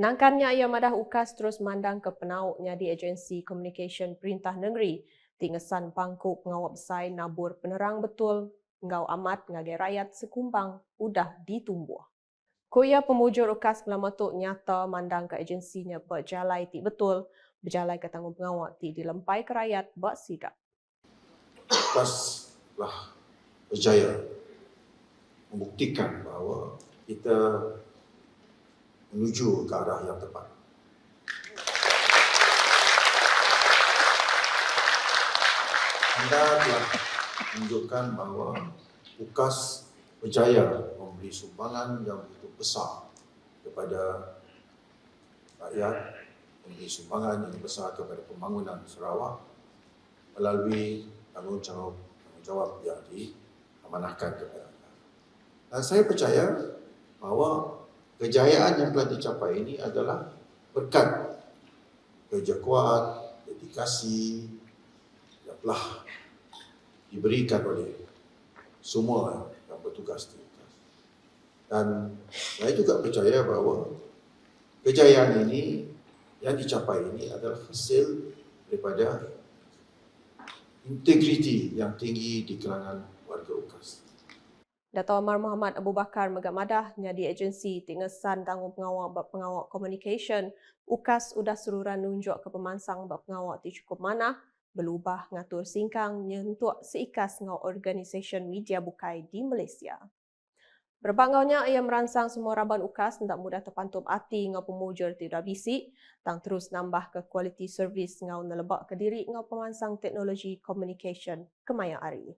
Nangkannya ia madah ukas terus mandang ke penauknya di agensi communication Perintah Negeri tingesan pangkuk pengawal besar nabur penerang betul ngau amat ngagai rakyat sekumbang udah ditumbuh. Kuya pemujur ukas pelamatuk nyata mandang ke agensinya berjalai ti betul, berjalai ke tanggung pengawal ti dilempai ke rakyat buat sidak. Lepas telah berjaya membuktikan bahawa kita menuju ke arah yang tepat. Anda telah menunjukkan bahawa UKAS berjaya memberi sumbangan yang begitu besar kepada rakyat, memberi sumbangan yang besar kepada pembangunan Sarawak melalui tanggungjawab tanggungjawab yang diamanahkan kepada anda. Dan saya percaya bahawa kejayaan yang telah dicapai ini adalah berkat kerja kuat, dedikasi yang telah diberikan oleh semua yang bertugas di UKAS. Dan saya juga percaya bahawa kejayaan ini yang dicapai ini adalah hasil daripada integriti yang tinggi di kalangan warga UKAS. Dato' Amar Muhammad Abu Bakar Megamadah di agensi tingesan tanggung pengawal bab pengawal communication UKAS udah seruran nunjuk ke pemansang bab pengawal ti cukup mana berubah ngatur singkang nyentuk seikas ngau organisation media bukai di Malaysia. Berbangaunya ia merangsang semua raban UKAS hendak mudah terpantup hati ngau pemujur tidak bisik tang terus nambah ke kualiti servis ngau nelebak ke diri ngau pemansang teknologi communication kemaya ari.